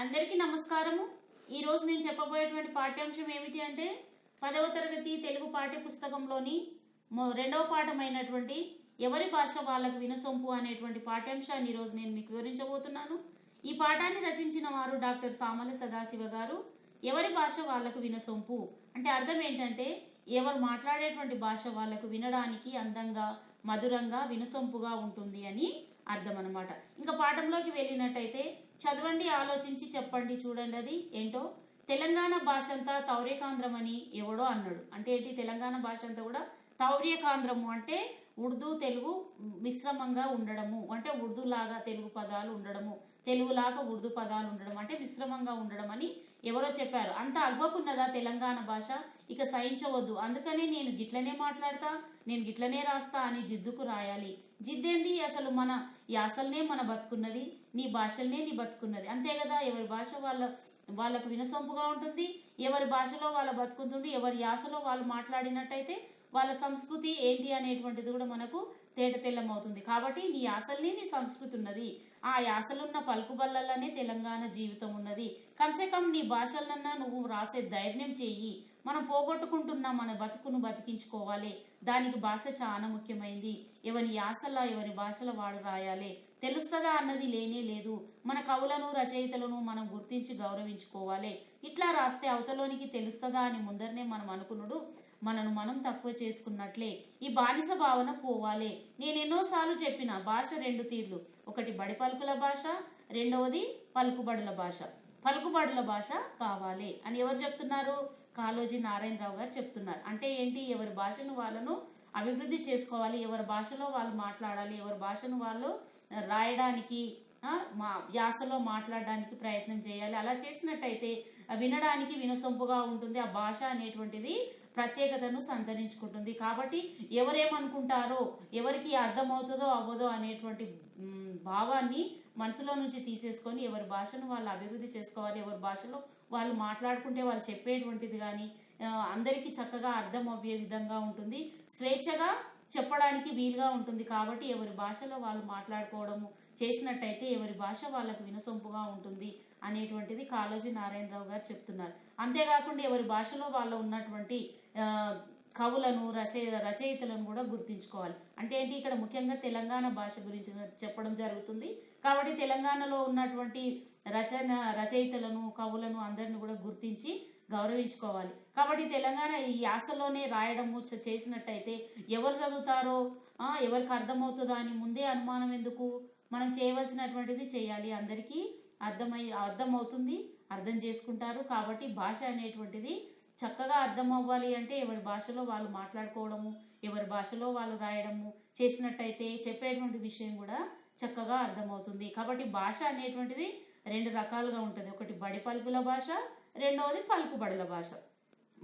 అందరికీ నమస్కారము. ఈ రోజు నేను చెప్పబోయేటువంటి పాఠ్యాంశం ఏమిటి అంటే పదవ తరగతి తెలుగు పాఠ్య పుస్తకంలోని రెండవ పాఠమైనటువంటి ఎవరి భాష వాళ్ళకు వినసొంపు అనేటువంటి పాఠ్యాంశాన్ని ఈరోజు నేను మీకు వివరించబోతున్నాను. ఈ పాఠాన్ని రచించిన వారు డాక్టర్ సామల సదాశివ గారు. ఎవరి భాష వాళ్ళకు వినసొంపు? అంటే అర్థం ఏంటంటే ఎవరు మాట్లాడేటువంటి భాష వాళ్ళకు వినడానికి అందంగా మధురంగా వినసొంపుగా ఉంటుంది అని అర్థం అనమాట ఇంకా పాఠంలోకి వెళ్ళినట్టయితే చదవండి ఆలోచించి చెప్పండి చూడండి అది ఏంటో. తెలంగాణ భాష అంతా తౌర్యకాంధ్రం అని ఎవడో అన్నాడు. అంటే ఏంటి తెలంగాణ భాష అంతా కూడా తౌర్యకాంధ్రము అంటే ఉర్దూ తెలుగు మిశ్రమంగా ఉండడము. అంటే ఉర్దూ లాగా తెలుగు పదాలు ఉండడము. తెలుగులాగా ఉర్దూ పదాలు ఉండడం. అంటే మిశ్రమంగా ఉండడం అని ఎవరో చెప్పారు అంత అల్వకున్నదా తెలంగాణ భాష? ఇక సహించవద్దు. అందుకనే నేను గిట్లనే మాట్లాడతా నేను గిట్లనే రాస్తా అని జిద్దుకు రాయాలి. జిద్దేంది? అసలు మన యాసల్నే మన బతుకున్నది నీ భాషల్నే నీ బతుకున్నది. అంతే కదా? ఎవరి భాష వాళ్ళ వాళ్ళకు వినసొంపుగా ఉంటుంది ఎవరి భాషలో వాళ్ళ బతుకుతుంది ఎవరి యాసలో వాళ్ళు మాట్లాడినట్టయితే వాళ్ళ సంస్కృతి ఏంటి అనేటువంటిది కూడా మనకు తేటతెల్లమవుతుంది కాబట్టి నీ యాసల్ని నీ సంస్కృతి ఉన్నది. ఆ యాసలున్న పలుకుబల్లలోనే తెలంగాణ జీవితం ఉన్నది. కంసే కమ్ నీ భాషలన్నా నువ్వు రాసే ధైర్యం చెయ్యి. మనం పోగొట్టుకుంటున్న మన బతుకును బతికించుకోవాలి. దానికి భాష చాలా ముఖ్యమైంది. ఎవరి యాసల ఎవరి భాషల వాడు రాయాలి. తెలుస్తుందా అన్నది లేనే లేదు. మన కవులను రచయితలను మనం గుర్తించి గౌరవించుకోవాలి. ఇట్లా రాస్తే అవతలోనికి తెలుస్తుందా అని ముందరనే మనం అనుకున్నాడు మనను మనం తక్కువ చేసుకున్నట్లే. ఈ బానిస భావన పోవాలి. నేను ఎన్నోసార్లు చెప్పిన భాష రెండు తీర్లు. ఒకటి బడి పలుకుల భాష రెండవది పలుకుబడుల భాష. పలుకుబడుల భాష కావాలి అని ఎవరు చెప్తున్నారు? కాళోజీ నారాయణరావు గారు చెప్తున్నారు. అంటే ఏంటి? ఎవరి భాషను వాళ్ళను అభివృద్ధి చేసుకోవాలి ఎవరి భాషలో వాళ్ళు మాట్లాడాలి ఎవరి భాషను వాళ్ళు రాయడానికి మా యాసలో మాట్లాడడానికి ప్రయత్నం చేయాలి. అలా చేసినట్టయితే వినడానికి వినసొంపుగా ఉంటుంది. ఆ భాష అనేటువంటిది ప్రత్యేకతను సంతరించుకుంటుంది. కాబట్టి ఎవరేమనుకుంటారో ఎవరికి అర్థమవుతుందో అవ్వదో అనేటువంటి భావాన్ని మనసులో నుంచి తీసేసుకొని ఎవరి భాషను వాళ్ళు అభివృద్ధి చేసుకోవాలి ఎవరి భాషలో వాళ్ళు మాట్లాడుకుంటే వాళ్ళు చెప్పేటువంటిది కానీ అందరికీ చక్కగా అర్థం అయ్యే విధంగా ఉంటుంది. స్వేచ్ఛగా చెప్పడానికి వీలుగా ఉంటుంది. కాబట్టి ఎవరి భాషలో వాళ్ళు మాట్లాడుకోవడము చేసినట్టయితే ఎవరి భాష వాళ్ళకు వినసొంపుగా ఉంటుంది అనేటువంటిది కాళోజీ నారాయణరావు గారు చెప్తున్నారు. అంతేకాకుండా ఎవరి భాషలో వాళ్ళ ఉన్నటువంటి కవులను రచయ రచయితలను కూడా గుర్తించుకోవాలి. అంటే ఏంటి? ఇక్కడ ముఖ్యంగా తెలంగాణ భాష గురించి చెప్పడం జరుగుతుంది. కాబట్టి తెలంగాణలో ఉన్నటువంటి రచన రచయితలను కవులను అందరిని కూడా గుర్తించి గౌరవించుకోవాలి. కాబట్టి తెలంగాణ ఈ యాసలోనే రాయడము చేసినట్టయితే ఎవరు చదువుతారో ఎవరికి అర్థమవుతుందా అని ముందే అనుమానం ఎందుకు? మనం చేయవలసినటువంటిది చేయాలి. అందరికీ అర్థమై అర్థమవుతుంది అర్థం చేసుకుంటారు. కాబట్టి భాష అనేటువంటిది చక్కగా అర్థం అవ్వాలి అంటే ఎవరి భాషలో వాళ్ళు మాట్లాడుకోవడము ఎవరి భాషలో వాళ్ళు రాయడము చేసినట్టయితే చెప్పేటువంటి విషయం కూడా చక్కగా అర్థమవుతుంది. కాబట్టి భాష అనేటువంటిది రెండు రకాలుగా ఉంటుంది. ఒకటి బడి పలుకుల భాష రెండవది పలుకుబడుల భాష.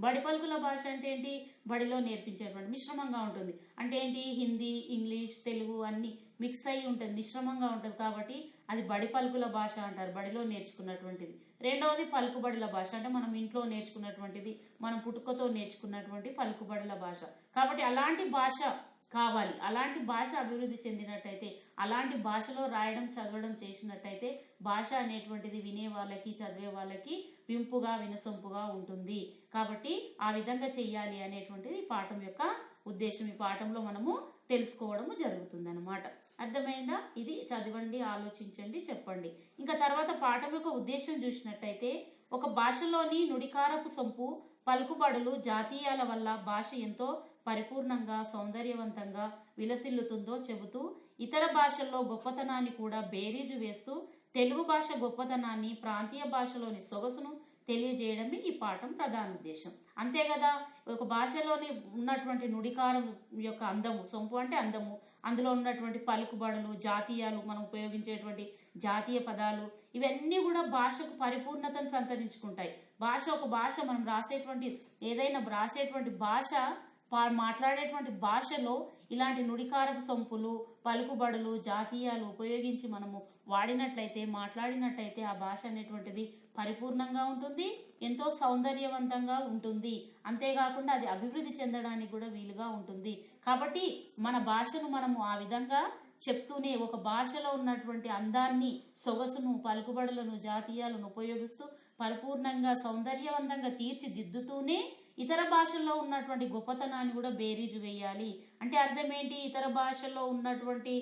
బడి పలుకుల భాష అంటే ఏంటి? బడిలో నేర్పించేటువంటి మిశ్రమంగా ఉంటుంది. అంటే ఏంటి? హిందీ ఇంగ్లీష్ తెలుగు అన్ని మిక్స్ అయి ఉంటుంది మిశ్రమంగా ఉంటుంది కాబట్టి అది బడి పలుకుల భాష అంటారు. బడిలో నేర్చుకున్నటువంటిది. రెండవది పలుకుబడుల భాష. అంటే మనం ఇంట్లో నేర్చుకున్నటువంటిది మనం పుట్టుకతో నేర్చుకున్నటువంటి పలుకుబడుల భాష. కాబట్టి అలాంటి భాష కావాలి. అలాంటి భాష అభివృద్ధి చెందినట్టయితే అలాంటి భాషలో రాయడం చదవడం చేసినట్టయితే భాష అనేటువంటిది వినే వాళ్ళకి చదివే వాళ్ళకి వింపుగా వినసొంపుగా ఉంటుంది. కాబట్టి ఆ విధంగా చెయ్యాలి అనేటువంటిది పాఠం యొక్క ఉద్దేశం. ఈ పాఠంలో మనము తెలుసుకోవడము జరుగుతుంది అనమాట అర్థమైందా? ఇది చదవండి ఆలోచించండి చెప్పండి. ఇంకా తర్వాత పాఠం యొక్క ఉద్దేశం చూసినట్టయితే ఒక భాషలోని నుడికారపు సొంపు పలుకుబడులు జాతీయాల వల్ల భాష ఎంతో పరిపూర్ణంగా సౌందర్యవంతంగా విలసిల్లుతుందో చెబుతూ ఇతర భాషల్లో గొప్పతనాన్ని కూడా బేరీజు వేస్తూ తెలుగు భాష గొప్పతనాన్ని ప్రాంతీయ భాషలోని సొగసును తెలియజేయడమే ఈ పాఠం ప్రధాన ఉద్దేశం. అంతే కదా? ఒక భాషలోని ఉన్నటువంటి నుడికారం యొక్క అందము సొంపు అంటే అందము. అందులో ఉన్నటువంటి పలుకుబడులు జాతీయాలు మనం ఉపయోగించేటువంటి జాతీయ పదాలు ఇవన్నీ కూడా భాషకు పరిపూర్ణతను సంతరించుకుంటాయి. భాష ఒక భాష మనం రాసేటువంటి ఏదైనా రాసేటువంటి భాష పా- మాట్లాడేటువంటి భాషలో ఇలాంటి నుడికారపు సొంపులు పలుకుబడులు జాతీయాలు ఉపయోగించి మనము వాడినట్లయితే మాట్లాడినట్లయితే ఆ భాష అనేటువంటిది పరిపూర్ణంగా ఉంటుంది ఎంతో సౌందర్యవంతంగా ఉంటుంది. అంతేకాకుండా అది అభివృద్ధి చెందడానికి కూడా వీలుగా ఉంటుంది. కాబట్టి మన భాషను మనము ఆ విధంగా చెప్తూనే ఒక భాషలో ఉన్నటువంటి అందాన్ని సొగసును పలుకుబడులను జాతీయాలను ఉపయోగిస్తూ పరిపూర్ణంగా సౌందర్యవంతంగా తీర్చిదిద్దుతూనే ఇతర భాషల్లో ఉన్నటువంటి గొప్పతనాన్ని కూడా బేరీజు వేయాలి. అంటే అర్థం ఏంటి ఇతర భాషల్లో ఉన్నటువంటి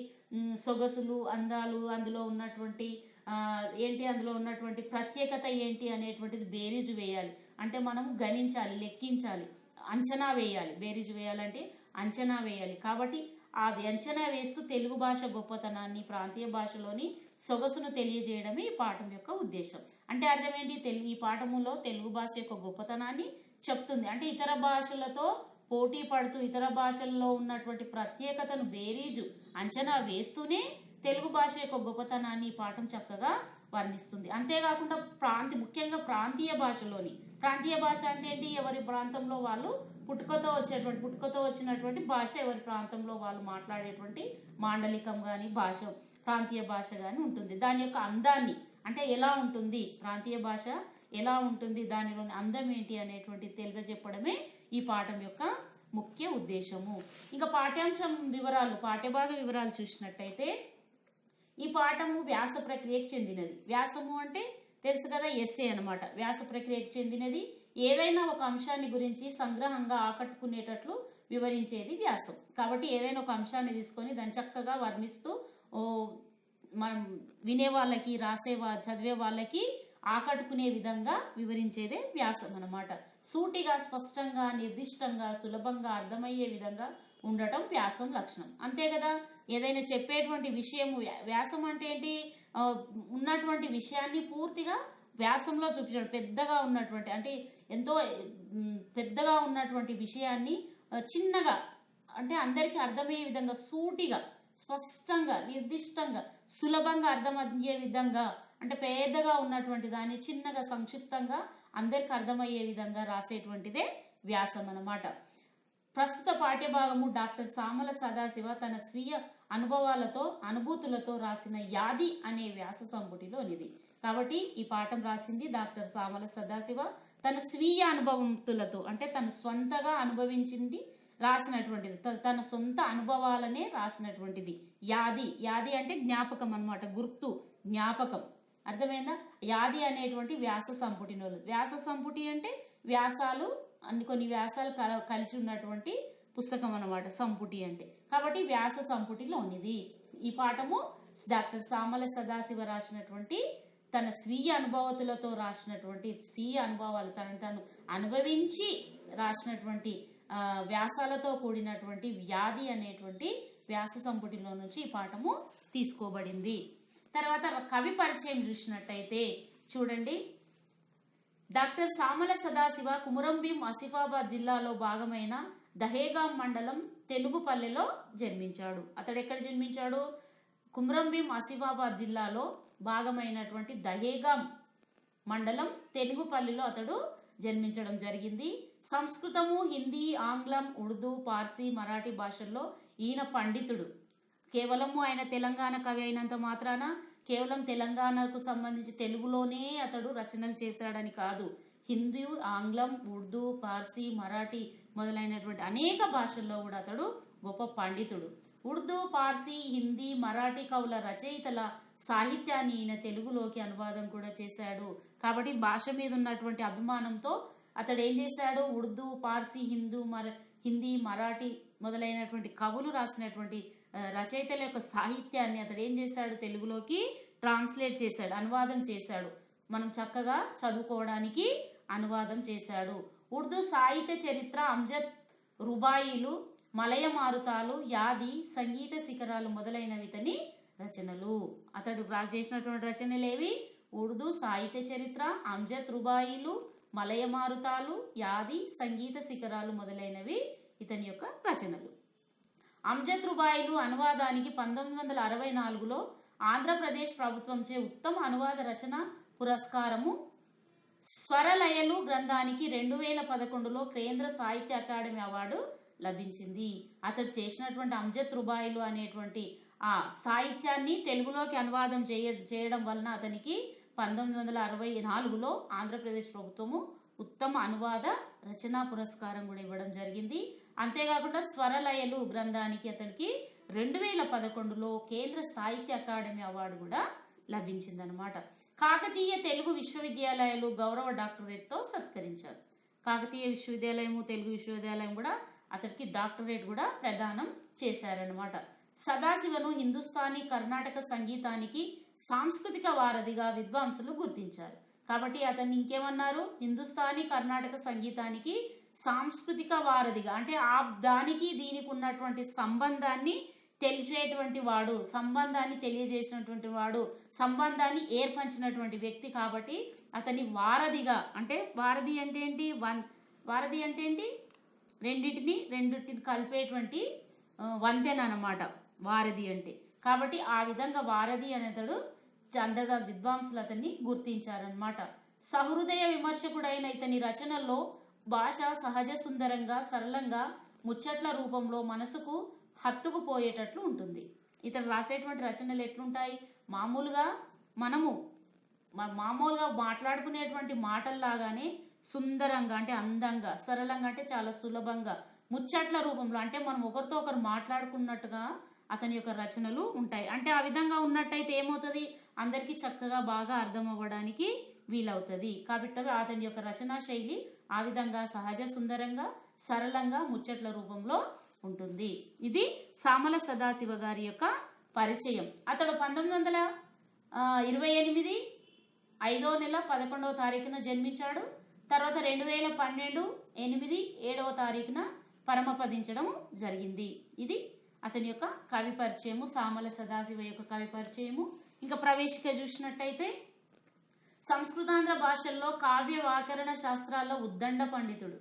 సొగసులు అందాలు అందులో ఉన్నటువంటి ఏంటి అందులో ఉన్నటువంటి ప్రత్యేకత ఏంటి అనేటువంటిది బేరీజు వేయాలి. అంటే మనం గణించాలి లెక్కించాలి అంచనా వేయాలి. బేరీజు వేయాలంటే అంచనా వేయాలి. కాబట్టి అది అంచనా వేస్తూ తెలుగు భాష గొప్పతనాన్ని ప్రాంతీయ భాషలోని సొగసును తెలియజేయడమే ఈ పాఠం యొక్క ఉద్దేశం. అంటే అర్థం ఏంటి తెలుగు ఈ పాఠములో తెలుగు భాష యొక్క గొప్పతనాన్ని చెప్తుంది. అంటే ఇతర భాషలతో పోటీ పడుతూ ఇతర భాషల్లో ఉన్నటువంటి ప్రత్యేకతను బేరీజు అంచనా వేస్తూనే తెలుగు భాష యొక్క గొప్పతనాన్ని ఈ పాఠం చక్కగా వర్ణిస్తుంది. అంతేకాకుండా ప్రాంతి ముఖ్యంగా ప్రాంతీయ భాషలోని ప్రాంతీయ భాష అంటే ఏంటి? ఎవరి ప్రాంతంలో వాళ్ళు పుట్టుకతో వచ్చేటువంటి పుట్టుకతో వచ్చినటువంటి భాష ఎవరి ప్రాంతంలో వాళ్ళు మాట్లాడేటువంటి మాండలికం కానీ భాష ప్రాంతీయ భాష కానీ ఉంటుంది. దాని యొక్క అందాన్ని అంటే ఎలా ఉంటుంది? ప్రాంతీయ భాష ఎలా ఉంటుంది? దానిలోని అందం ఏంటి? అనేటువంటి తెలియజెప్పడమే ఈ పాఠం యొక్క ముఖ్య ఉద్దేశము. ఇంకా పాఠ్యాంశం వివరాలు పాఠ్యభాగ వివరాలు చూసినట్టయితే ఈ పాఠము వ్యాస ప్రక్రియకు చెందినది. వ్యాసము అంటే తెలుసు కదా ఎస్ఏ అన్నమాట. వ్యాస ప్రక్రియకు చెందినది. ఏదైనా ఒక అంశాన్ని గురించి సంగ్రహంగా ఆకట్టుకునేటట్లు వివరించేది వ్యాసం. కాబట్టి ఏదైనా ఒక అంశాన్ని తీసుకొని దాన్ని చక్కగా వర్ణిస్తూ ఓ మనం వినే వాళ్ళకి రాసే వా చదివే వాళ్ళకి ఆకట్టుకునే విధంగా వివరించేదే వ్యాసం అన్నమాట. సూటిగా స్పష్టంగా నిర్దిష్టంగా సులభంగా అర్థమయ్యే విధంగా ఉండటం వ్యాసం లక్షణం. అంతే కదా? ఏదైనా చెప్పేటువంటి విషయము వ్యా- వ్యాసం అంటే ఏంటి? ఉన్నటువంటి విషయాన్ని పూర్తిగా వ్యాసంలో చూపించడం పెద్దగా ఉన్నటువంటి అంటే ఎంతో పెద్దగా ఉన్నటువంటి విషయాన్ని చిన్నగా అంటే అందరికీ అర్థమయ్యే విధంగా సూటిగా స్పష్టంగా నిర్దిష్టంగా సులభంగా అర్థమయ్యే విధంగా అంటే పెద్దగా ఉన్నటువంటి దాన్ని చిన్నగా సంక్షిప్తంగా అందరికి అర్థమయ్యే విధంగా రాసేటువంటిదే వ్యాసం అన్నమాట. ప్రస్తుత పాఠ్యభాగము డాక్టర్ సామల సదాశివ తన స్వీయ అనుభవాలతో అనుభూతులతో రాసిన యాది అనే వ్యాస సంపుటిలోనిది. కాబట్టి ఈ పాఠం రాసింది డాక్టర్ సామల సదాశివ. తన స్వీయ అనుభవంతులతో అంటే తను స్వంతగా అనుభవించింది రాసినటువంటిది. త- తన సొంత అనుభవాలనే రాసినటువంటిది. యాది యాది అంటే జ్ఞాపకం అనమాట గుర్తు జ్ఞాపకం. అర్థమైందా? యాది అనేటువంటి వ్యాస సంపుటినోలు వ్యాస సంపుటి అంటే వ్యాసాలు అన్ని కొన్ని వ్యాసాలు కల కలిసి ఉన్నటువంటి పుస్తకం అన్నమాట సంపుటి అంటే. కాబట్టి వ్యాస సంపుటిలోనిది ఈ పాఠము డాక్టర్ సామల సదాశివ రాసినటువంటి తన స్వీయ అనుభవతులతో రాసినటువంటి స్వీయ అనుభవాలు తనను తను అనుభవించి రాసినటువంటి వ్యాసాలతో కూడినటువంటి వ్యాధి అనేటువంటి వ్యాస సంపుటిలో నుంచి ఈ పాఠము తీసుకోబడింది. తర్వాత కవి పరిచయం చూసినట్టయితే చూడండి. డాక్టర్ సామల సదాశివ కుమురంభీం ఆసిఫాబాద్ జిల్లాలో భాగమైన దహేగాం మండలం తెలుగుపల్లెలో జన్మించాడు. అతడు ఎక్కడ జన్మించాడు? కుమురంభీం ఆసిఫాబాద్ జిల్లాలో భాగమైనటువంటి దహేగాం మండలం తెలుగుపల్లిలో అతడు జన్మించడం జరిగింది. సంస్కృతము హిందీ ఆంగ్లం ఉర్దూ పార్సీ మరాఠీ భాషల్లో ఈయన పండితుడు. కేవలము ఆయన తెలంగాణ కవి అయినంత మాత్రాన కేవలం తెలంగాణకు సంబంధించి తెలుగులోనే అతడు రచనలు చేశాడని కాదు. హిందీ ఆంగ్లం ఉర్దూ పార్సీ మరాఠీ మొదలైనటువంటి అనేక భాషల్లో కూడా అతడు గొప్ప పండితుడు. ఉర్దూ పార్సీ హిందీ మరాఠీ కవుల రచయితల సాహిత్యాన్ని ఈయన తెలుగులోకి అనువాదం కూడా చేశాడు. కాబట్టి భాష మీద ఉన్నటువంటి అభిమానంతో అతడు ఏం చేశాడు? ఉర్దూ పార్సీ హిందూ మర హిందీ మరాఠీ మొదలైనటువంటి కవులు రాసినటువంటి రచయితల యొక్క సాహిత్యాన్ని అతడు ఏం చేశాడు? తెలుగులోకి ట్రాన్స్లేట్ చేశాడు అనువాదం చేశాడు. మనం చక్కగా చదువుకోవడానికి అనువాదం చేశాడు. ఉర్దూ సాహిత్య చరిత్ర అంజద్ రుబాయిలు మలయ మారుతాలు యాది సంగీత శిఖరాలు మొదలైనవి ఇతని రచనలు. అతడు చేసినటువంటి రచనలు ఏవి? ఉర్దూ సాహిత్య చరిత్ర అంజద్ రుబాయిలు మలయ మారుతాలు యాది సంగీత శిఖరాలు మొదలైనవి ఇతని యొక్క రచనలు. అంజద్ రుబాయిలు అనువాదానికి పంతొమ్మిది వందల అరవై నాలుగులో ఆంధ్రప్రదేశ్ ప్రభుత్వంచే ఉత్తమ అనువాద రచన పురస్కారము. స్వరలయలు గ్రంథానికి రెండు వేల పదకొండులో కేంద్ర సాహిత్య అకాడమీ అవార్డు లభించింది. అతడు చేసినటువంటి అంజద్ రుబాయిలు అనేటువంటి ఆ సాహిత్యాన్ని తెలుగులోకి అనువాదం చేయ చేయడం వలన అతనికి పంతొమ్మిది వందల అరవై నాలుగులో ఆంధ్రప్రదేశ్ ప్రభుత్వము ఉత్తమ అనువాద రచనా పురస్కారం కూడా ఇవ్వడం జరిగింది. అంతేకాకుండా స్వరలయలు గ్రంథానికి అతనికి రెండు వేల పదకొండులో కేంద్ర సాహిత్య అకాడమీ అవార్డు కూడా లభించిందనమాట కాకతీయ తెలుగు విశ్వవిద్యాలయాలు గౌరవ డాక్టరేట్తో సత్కరించారు. కాకతీయ విశ్వవిద్యాలయము తెలుగు విశ్వవిద్యాలయం కూడా అతనికి డాక్టరేట్ కూడా ప్రదానం చేశారనమాట సదాశివను హిందుస్థానీ కర్ణాటక సంగీతానికి సాంస్కృతిక వారధిగా విద్వాంసులు గుర్తించారు. కాబట్టి అతన్ని ఇంకేమన్నారు? హిందుస్థానీ కర్ణాటక సంగీతానికి సాంస్కృతిక వారధిగా అంటే ఆ దానికి దీనికి ఉన్నటువంటి సంబంధాన్ని తెలిసేటువంటి వాడు సంబంధాన్ని తెలియజేసినటువంటి వాడు సంబంధాన్ని ఏర్పరిచినటువంటి వ్యక్తి కాబట్టి అతని వారధిగా అంటే వారధి అంటే ఏంటి? వన్ వారధి అంటే ఏంటి? రెండింటిని రెండింటిని కలిపేటువంటి వంతెన అనమాట వారధి అంటే. కాబట్టి ఆ విధంగా వారధి అనేతడు చందడ విద్వాంసులు అతన్ని గుర్తించారనమాట సహృదయ విమర్శకుడైన ఇతని రచనల్లో భాష సహజ సుందరంగా సరళంగా ముచ్చట్ల రూపంలో మనసుకు హత్తుకుపోయేటట్లు ఉంటుంది. ఇతను రాసేటువంటి రచనలు ఎట్లుంటాయి? మామూలుగా మనము మామూలుగా మాట్లాడుకునేటువంటి మాటల్లాగానే సుందరంగా అంటే అందంగా సరళంగా అంటే చాలా సులభంగా ముచ్చట్ల రూపంలో అంటే మనం ఒకరితో ఒకరు మాట్లాడుకున్నట్టుగా అతని యొక్క రచనలు ఉంటాయి. అంటే ఆ విధంగా ఉన్నట్టయితే ఏమవుతుంది? అందరికీ చక్కగా బాగా అర్థం అవ్వడానికి వీలవుతుంది. కాబట్టి అతని యొక్క రచనా శైలి ఆ విధంగా సహజ సుందరంగా సరళంగా ముచ్చట్ల రూపంలో ఉంటుంది. ఇది సామల సదాశివ గారి యొక్క పరిచయం. అతడు పంతొమ్మిది వందల ఇరవై ఎనిమిది ఐదో నెల పదకొండవ తారీఖున జన్మించాడు. తర్వాత రెండు వేల పన్నెండు ఎనిమిది ఏడవ తారీఖున పరమపదించడం జరిగింది. ఇది అతని యొక్క కవి పరిచయము సామల సదాశివ యొక్క కవి పరిచయము. ఇంకా ప్రవేశిక చూసినట్టయితే సంస్కృతాంధ్ర భాషల్లో కావ్య వ్యాకరణ శాస్త్రాల్లో ఉద్దండ పండితుడు.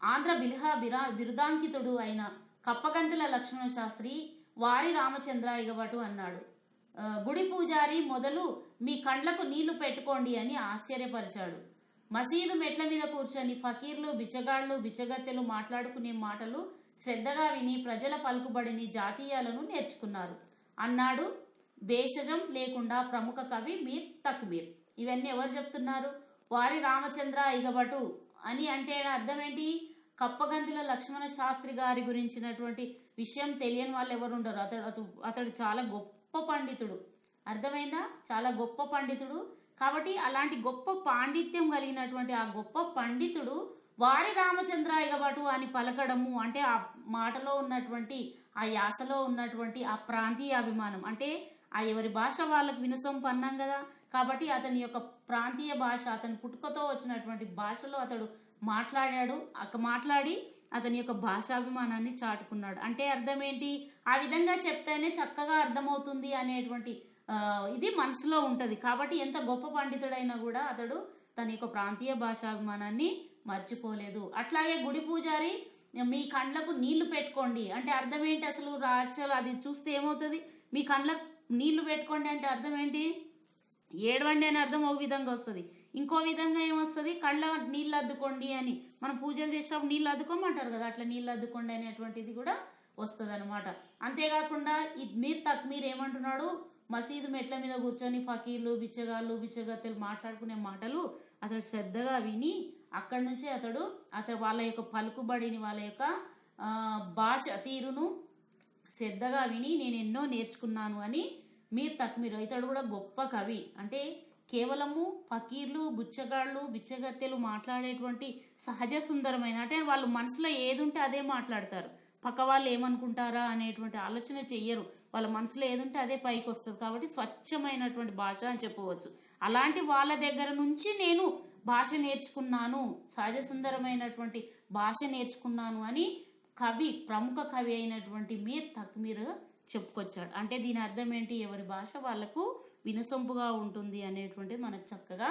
ఆంధ్ర బిల్హా బిరా బిరుదాంకితుడు అయిన కప్పగంతుల లక్ష్మణ శాస్త్రి వారి రామచంద్ర ఇగబటు అన్నాడు గుడి పూజారి మొదలు మీ కండ్లకు నీళ్ళు పెట్టుకోండి అని ఆశ్చర్యపరిచాడు. మసీదు మెట్ల మీద కూర్చొని ఫకీర్లు బిచ్చగాళ్ళు బిచ్చగత్తెలు మాట్లాడుకునే మాటలు శ్రద్ధగా విని ప్రజల పలుకుబడిని జాతీయాలను నేర్చుకున్నారు. అన్నాడు భేషజం లేకుండా ప్రముఖ కవి మీర్ తక్మీర్. ఇవన్నీ ఎవరు చెప్తున్నారు? వారి రామచంద్ర ఇగబటు అని అంటే అర్థం ఏంటి? కప్పగంతుల లక్ష్మణ శాస్త్రి గారి గురించినటువంటి విషయం తెలియని వాళ్ళు ఎవరు ఉండరు. అతడు అతడు అతడు చాలా గొప్ప పండితుడు. అర్థమైందా? చాలా గొప్ప పండితుడు. కాబట్టి అలాంటి గొప్ప పాండిత్యం కలిగినటువంటి ఆ గొప్ప పండితుడు వారి రామచంద్ర ఇగబటు అని పలకడము అంటే ఆ మాటలో ఉన్నటువంటి ఆ యాసలో ఉన్నటువంటి ఆ ప్రాంతీయ అభిమానం. అంటే ఆ ఎవరి భాష వాళ్ళకు వినసొంపు అన్నాం కదా కాబట్టి అతని యొక్క ప్రాంతీయ భాష అతని పుట్టుకతో వచ్చినటువంటి భాషలో అతడు మాట్లాడాడు. అక్క మాట్లాడి అతని యొక్క భాషాభిమానాన్ని చాటుకున్నాడు. అంటే అర్థం ఏంటి ఆ విధంగా చెప్తేనే చక్కగా అర్థమవుతుంది అనేటువంటి ఇది మనసులో ఉంటుంది. కాబట్టి ఎంత గొప్ప పండితుడైనా కూడా అతడు తన యొక్క ప్రాంతీయ భాషాభిమానాన్ని మర్చిపోలేదు. అట్లాగే గుడి పూజారి మీ కండ్లకు నీళ్ళు పెట్టుకోండి. అంటే అర్థం ఏంటి అసలు రాచలు? అది చూస్తే ఏమవుతుంది? మీ కండ్లకు నీళ్ళు పెట్టుకోండి అంటే అర్థం ఏంటి? ఏడవండి అని అర్థం ఒక విధంగా వస్తుంది. ఇంకో విధంగా ఏమొస్తుంది? కళ్ళ నీళ్ళు అద్దుకోండి అని. మనం పూజలు చేసినప్పుడు నీళ్ళు అద్దుకోమంటారు కదా అట్లా నీళ్ళు అద్దుకోండి అనేటువంటిది కూడా వస్తుంది అనమాట అంతేకాకుండా ఈ మీరు తక్ మీరు ఏమంటున్నాడు? మసీదు మెట్ల మీద కూర్చొని ఫకీర్లు బిచ్చగాళ్ళు బిచ్చగత్తెలు మాట్లాడుకునే మాటలు అతడు శ్రద్ధగా విని అక్కడి నుంచి అతడు అతడు వాళ్ళ యొక్క పలుకుబడిని వాళ్ళ యొక్క భాష తీరును శ్రద్ధగా విని నేను ఎన్నో నేర్చుకున్నాను అని మీరు తక్మీర్ ఇతడు కూడా గొప్ప కవి. అంటే కేవలము ఫకీర్లు బుచ్చగాళ్ళు బిచ్చగత్తెలు మాట్లాడేటువంటి సహజ సుందరమైన అంటే వాళ్ళు మనసులో ఏది ఉంటే అదే మాట్లాడతారు. పక్క వాళ్ళు ఏమనుకుంటారా అనేటువంటి ఆలోచన చెయ్యరు. వాళ్ళ మనసులో ఏది ఉంటే అదే పైకి వస్తుంది కాబట్టి స్వచ్ఛమైనటువంటి భాష అని చెప్పవచ్చు. అలాంటి వాళ్ళ దగ్గర నుంచి నేను భాష నేర్చుకున్నాను సహజ సుందరమైనటువంటి భాష నేర్చుకున్నాను అని కవి ప్రముఖ కవి అయినటువంటి మీర్ తక్మీర్ చెప్పుకొచ్చాడు. అంటే దీని అర్థం ఏంటి? ఎవరి భాష వాళ్ళకు వినసొంపుగా ఉంటుంది అనేటువంటిది మనకు చక్కగా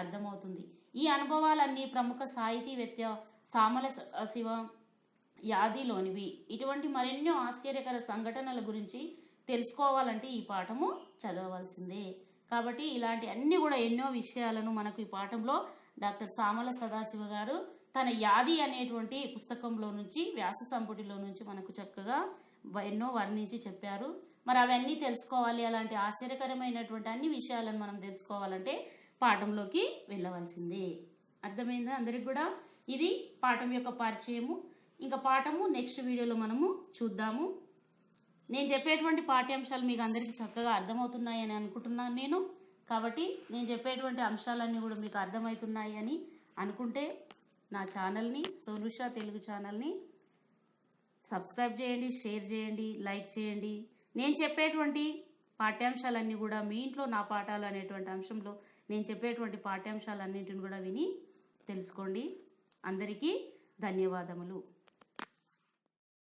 అర్థమవుతుంది. ఈ అనుభవాలన్నీ ప్రముఖ సాహితీవేత్త సామల శివ యాదిలోనివి. ఇటువంటి మరెన్నో ఆశ్చర్యకర సంఘటనల గురించి తెలుసుకోవాలంటే ఈ పాఠము చదవవలసిందే. కాబట్టి ఇలాంటి అన్ని కూడా ఎన్నో విషయాలను మనకు ఈ పాఠంలో డాక్టర్ సామల సదాశివ గారు తన యాది అనేటువంటి పుస్తకంలో నుంచి వ్యాస సంపుటిలో నుంచి మనకు చక్కగా ఎన్నో వర్ణించి చెప్పారు. మరి అవన్నీ తెలుసుకోవాలి. అలాంటి ఆశ్చర్యకరమైనటువంటి అన్ని విషయాలను మనం తెలుసుకోవాలంటే పాఠంలోకి వెళ్ళవలసిందే. అర్థమైందా అందరికి కూడా? ఇది పాఠం యొక్క పరిచయము. ఇంకా పాఠము నెక్స్ట్ వీడియోలో మనము చూద్దాము. నేను చెప్పేటువంటి పాఠ్యాంశాలు మీకు అందరికీ చక్కగా అర్థమవుతున్నాయని అనుకుంటున్నాను నేను. కాబట్టి నేను చెప్పేటువంటి అంశాలన్నీ కూడా మీకు అర్థమవుతున్నాయి అని అనుకుంటే నా ఛానల్ని సోనుషా తెలుగు ఛానల్ని సబ్స్క్రైబ్ చేయండి షేర్ చేయండి లైక్ చేయండి. నేను చెప్పేటువంటి పాఠ్యాంశాలన్నీ కూడా మీ ఇంట్లో నా పాఠాలు అనేటువంటి అంశంలో నేను చెప్పేటువంటి పాఠ్యాంశాలన్నింటిని కూడా విని తెలుసుకోండి. అందరికీ ధన్యవాదములు.